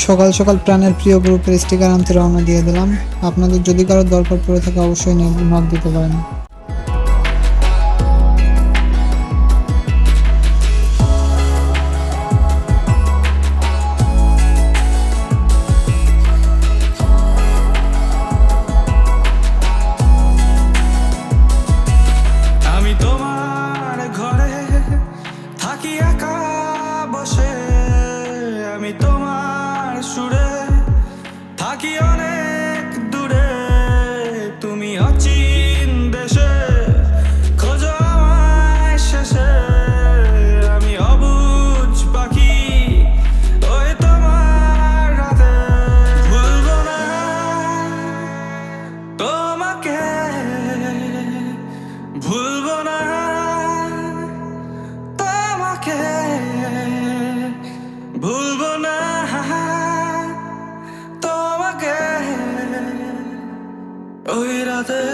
সকাল সকাল প্রাণের প্রিয় গ্রুপের স্টিকার আনতে রওনা দিয়ে দিলাম। আপনাদের যদি কারও দরকার পড়ে থাকে, অবশ্যই নক দিতে পারেন। আমি তোমার ঘরে থাকি একা। সুরে থাকি অনেক দূরে। তুমি অচিন দেশে, খোঁজো আমায় শেষে। আমি অবুঝ পাখি, ওই তোমার রাতে ভুলবো না তোমাকে, ভুলবো Oh, you're oirade